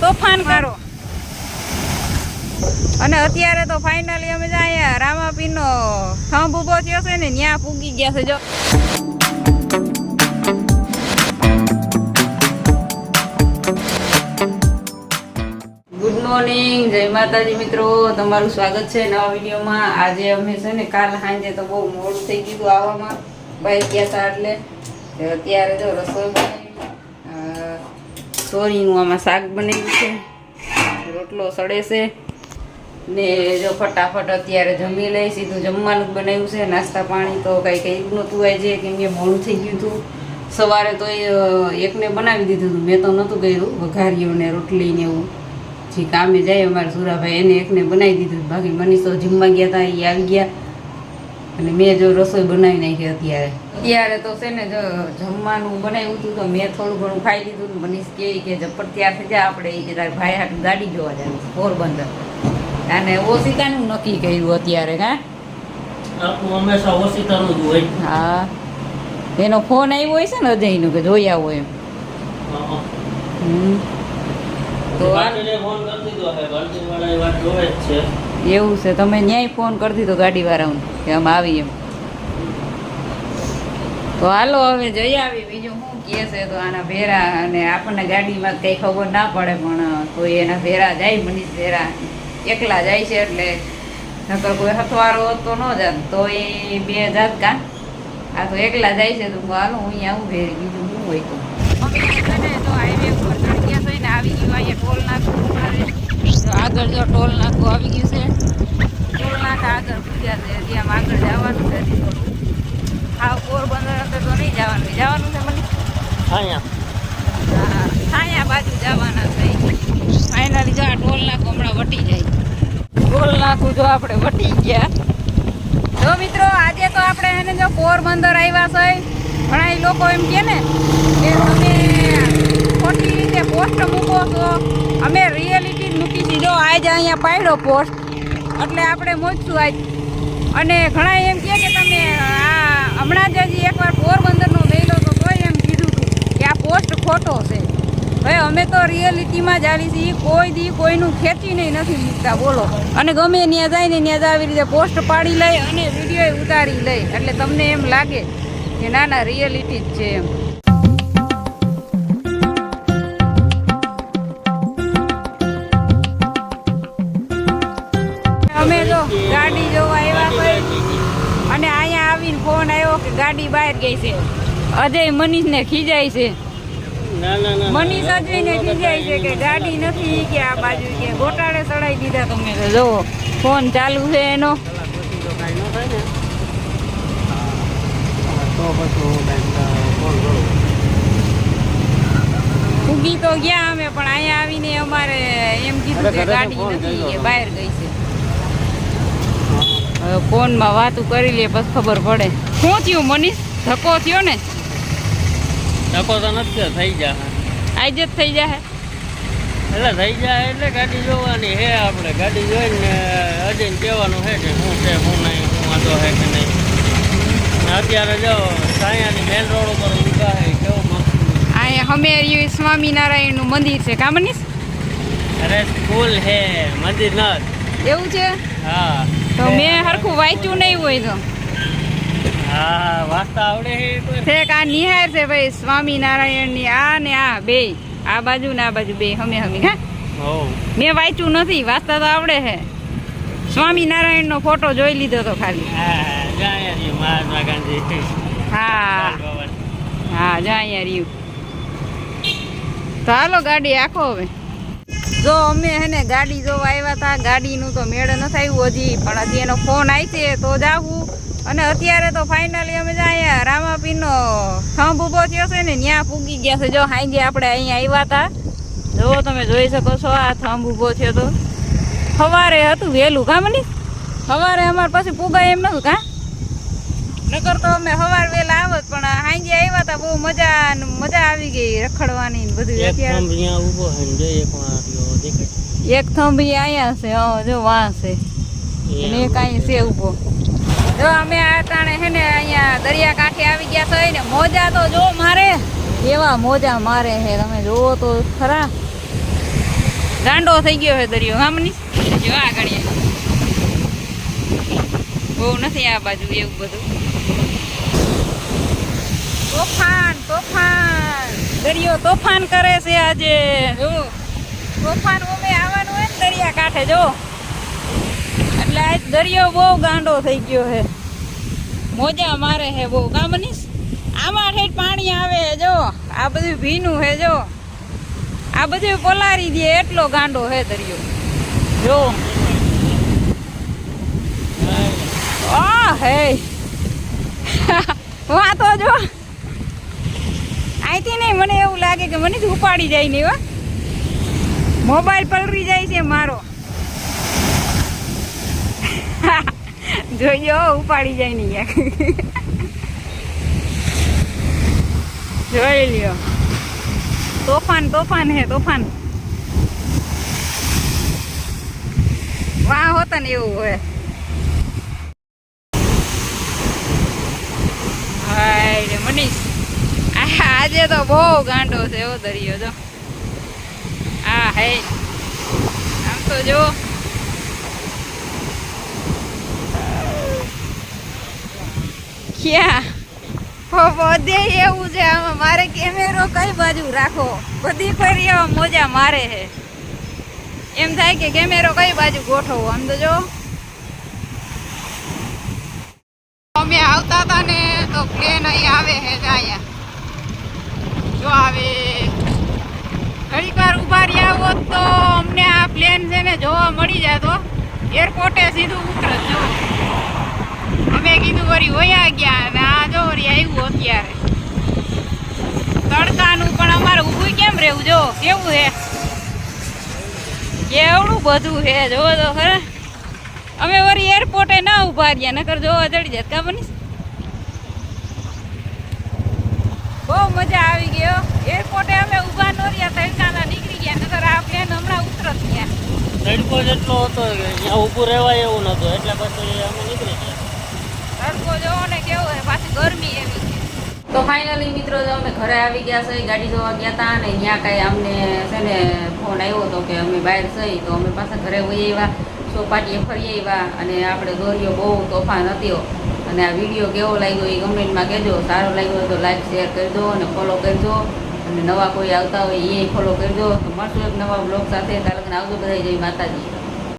તોફાન કરો. અને અત્યારે તો ફાઇનલી અમે અહીંયા રામાપીરનો થંભ ઊભો થયો છે ને ત્યાં પૂગી ગયા છે, જો. ગુડ મોર્નિંગ જય માતાજી મિત્રો. તમારું સ્વાગત છે નવા વિડીયોમાં. આજે અમે છે ને, કાલ સાંજે તો બહુ મોડું થઈ ગયું આવવામાં બાઈક ગયા હતા એટલે. અત્યારે જો રસોઈ સોરીનું આમાં શાક બનાવ્યું છે. રોટલો સડે છે. ને જો ફટાફટ અત્યારે જમી લઈ, સીધું જમવાનું જ બનાવ્યું છે. નાસ્તા પાણી તો કંઈ કંઈક નહોતું આજે કેમ કે મોડું થઈ ગયું હતું. સવારે તો એકને બનાવી દીધું હતું. મેં તો નહોતું કર્યું વઘારીઓને રોટલી ને એવું. જે કામે જાય અમારા સુરાભાઈ, એને એકને બનાવી દીધું. બાકી મનીષ તો જમવા ગયા હતા એ આવી ગયા. અને મેં જો રસોઈ બનાવી નાખી અત્યારે. અત્યારે તો છે ને જો જમવાનું બનાવ્યું હતું તો મેં થોડું ઘણું ખાઈ લીધું ને મનીષ કે કે જપ્પર તૈયાર થઈ જાય આપણે. એ કે તારે ભાઈ હાટું ગાડી જોવા જાય. પોરબંદર. અને ઓશિકાનું નક્કી કર્યું અત્યારે હા? હંમેશા ઓશિકાનું જ હોય. હા. એનો ફોન આવ્યો હોય છે ને અજયનો કે જોઈ આવો એમ. હમ. તો. ફોન કરી દીધો છે. બાલ્ટીવાળા એ વાત જોવે જ છે. એવું છે. તમે ન્યાય ફોન કરી દીધો ગાડી વાળાને કે આમ આવી એમ. તો હાલો, હવે જઈ આવી બીજું શું કહે છે તો આના ભેરા અને આપણને ગાડીમાં કંઈ ખબર ના પડે પણ તો એના ભેરા જાય, મનીષ ભેરા. એકલા જાય છે એટલે નકર કોઈ હથવારો તો ન જાત. તો એ બે જાત કા? આ તો એકલા જાય છે તો હાલો, હું અહીંયા આવું ભેરી. બીજું શું હોય તો? આવી ગયું, અહીંયા ટોલ તો આગળ જો ટોલ નાકું આવી ગયું છે. ટોલ નાકા આગળ પૂજ્યા છે. હજી આમ આગળ જવાનું છે હજી. થોડું હા પોરબંદર અંદર તો નહીં જવાનું. જવાનું છે મને? અહીંયા. હા, છાયા બાજુ જવાના છે. ફાઇનલી જો આ ટોલ નાકું હમણાં વટી જાય. ટોલ નાકું જો આપણે વટી ગયા. જો મિત્રો આજે તો આપણે એને જો પોરબંદર આવ્યા છે. ઘણા લોકો એમ કે ને કે તમે ખોટી રીતે પોસ્ટ મૂકો છો. અમે રિયાલિટી મૂકી દીધો. આજે અહીંયા પાડ્યો પોસ્ટ એટલે આપણે મોજશું આજ. અને ઘણા એમ કહે કે તમે આ હમણાં જ હજી એકવાર પોરબંદરનો ગયેલો તો કોઈ એમ કીધું હતું કે આ પોસ્ટ ખોટો છે. ભાઈ અમે તો રિયલિટીમાં જ આવી છીએ. કોઈ દી કોઈનું ખેંચીને નથી મૂકતા, બોલો. અને ગમે ત્યાં જાય ને ત્યાં જ આવી રીતે પોસ્ટ પાડી લઈ અને વીડિયો ઉતારી લઈ એટલે તમને એમ લાગે કે ના ના રિયલિટી જ છે એમ. આવીને ફોન આવ્યો કે ગાડી બહાર ગઈ છે. અજય મનીષ ને ખીજાય છે મનીષ અજય ને ખીજાય છે કે ગાડી નથી કે આ બાજુ કે ગોટાળે ચડાઈ દીધા તમે તો ફોન ચાલુ છે એનો. ઉગી તો ગયા અમે પણ અહીંયા આવીને અમારે એમ કીધું કે ગાડી નથી કે બહાર ગઈ છે. ફોનમાં વાતું કરી લે પછી ખબર પડે. શું થયું મનીષ? ધક્કો થયો ને? ધક્કો તો નથી થયો, થઈ જાય આજે જ થઈ જાય એટલે થઈ જાય એટલે ગાડી જોવાની હે આપણે. ગાડી જોઈને અજયને કહેવાનું છે કે શું છે શું નહીં શું વાંધો છે કે નહીં. અત્યારે જો સાયાની મેન રોડ ઉપર ઊભા હે કેવું મસ્ત. અહીંયા અમે સ્વામિનારાયણનું મંદિર છે કા મનીષ? અરે સ્કૂલ હે મંદિર ન એવું છે? હા. તો મેં હરખું વાંચ્યું નહીં હોય તો. હા વાંચતા આવડે છે છે આ નિહાર છે ભાઈ સ્વામિનારાયણની આ ને આ બે. આ બાજુ ને આ બાજુ બે હમે હમી હા? મેં વાંચ્યું નથી વાંચતા તો આવડે છે સ્વામિનારાયણનો ફોટો જોઈ લીધો તો ખાલી. જાય મહાત્મા ગાંધી. હા. હા જા અહીંયા રહ્યું તો હાલો ગાડી આખો હવે. જો અમે હેને ગાડી જોવા આવ્યા હતા ગાડીનું તો મેળ ન થયું હજી, પણ હજી એનો ફોન આવી તો જાવું. અને અત્યારે તો ફાઇનલી અમે અહીંયા રામાપીનો થંભ ઊભો થયો છે ને ત્યાં પૂગી ગયા છે. જો હાંજે આપણે અહીંયા આવ્યા હતા જો તમે જોઈ શકો છો, આ થંભ ઊભો થયો તો. સવારે હતું વહેલું, કા મનીષ? સવારે અમારે પછી પૂગાય એમ નતું કા? નકર તો અમે સવાર વહેલા આવત, પણ હાંજે આવ્યા હતા બહુ મજા મજા આવી ગઈ રખડવાની ને બધું એક થંભ અહીંયા ઊભો છે ને જો એક માણસ દેખાય. એક થંભી અહીંયા છે હા જો વાં છે. અને એક અહીં છે ઊભો. જો અમે આ ટાણે હે ને અહીંયા દરિયા કાંઠે આવી ગયા ને મોજા તો જો મારે. એવા મોજા મારે હે તમે જોવો તો ખરા. ગાંડો થઈ ગયો છે દરિયો હા મનીષ જો આ ઘડીએ બહુ નથી આ બાજુ એવું બધું. તોફાન તોફાન. દરિયો તોફાન કરે છે આજે. જો તોફાન ઓમે આવવાનું હોય ને દરિયા કાંઠે જો. એટલે આજ દરિયો બહુ ગાંડો થઈ ગયો છે. મોજા મારે હે બહુ. કા મનીષ? આમાં ઠેઠ પાણી આવે હે જો. આ બધું ભીનું હે જો. આ બધું પલારી દે એટલો ગાંડો હે દરિયો. જો. હે. વાં તો જો. અહીંથી નહીં, મને એવું લાગે કે મને જ ઉપાડી જાય નહીં હો મોબાઈલ પલરી જાય છે મારો. જોઈજો ઉપાડી જાય નહીં જોઈ લ્યો. તોફાન તોફાન હે, તોફાન. વાહ, હોતા ને એવું હોય. હાય રે મનીષ. આજે તો બહુ ગાંડો છે એવો દરિયો, જો. આ હે. આમ તો જો. ક્યાં? હો, બધે એવું છે આમાં. મારે કેમેરો કઈ બાજુ રાખો? બધી ફરી એવા મોજા મારે છે. એમ થાય કે કેમેરો કઈ બાજુ ગોઠવો? આમ તો જો. અમે આવતા હતા ને, તો પ્લેન અહીં આવે છે અહીંયા. જો આવે. ઘડીક વાર ઊભા રહ્યા હોત તો અમને આ પ્લેન છે ને જોવા મળી જાતો એરપોર્ટે સીધું ઉતરત જો અમે કીધું વળી વયા ગયા અને આ જો વળી આવ્યું અત્યારે. તડકાનું પણ અમારે ઊભું કેમ રહેવું? જો, કેવું છે? કેવડું બધું છે, જોવો તો ખરા. અમે વળી એરપોર્ટે ના ઊભા રહ્યા નકર જોવા ચડી જાત કા બહુ મજા આવી ગયો એરપોર્ટે અમે ઊભા ન રહ્યા તડકાના નીકળી ગયા નકર આ પ્લેન હમણાં ઉતરત ગયા. તડકો જેટલો હતો ત્યાં ઊભું રહેવાય એવું નતું એટલે પછી અમે નીકળી ગયા. તડકો જોવો ને કેવો પાછી ગરમી એવી છે. તો ફાઇનલી મિત્રો જો અમે ઘરે આવી ગયા છે ગાડી જોવા ગયા હતા અને ત્યાં કાંઈ અમને છે ને ફોન આવ્યો હતો કે અમે બહાર જઈ તો અમે પાછા ઘરે વહી આવ્યા ચોપાટીએ ફરી આવ્યા અને આપણે દોરીઓ બહુ તોફાન હતો અને આ વીડિયો કેવો લાગ્યો એ કમેન્ટમાં કહેજો. સારો લાગ્યો હોય તો લાઈક શેર કરજો અને ફોલો કરજો. અને નવા કોઈ આવતા હોય એ ફોલો કરજો. તો મળશું એક નવા બ્લોગ સાથે. તાલકને આવજો બધા જય માતાજી.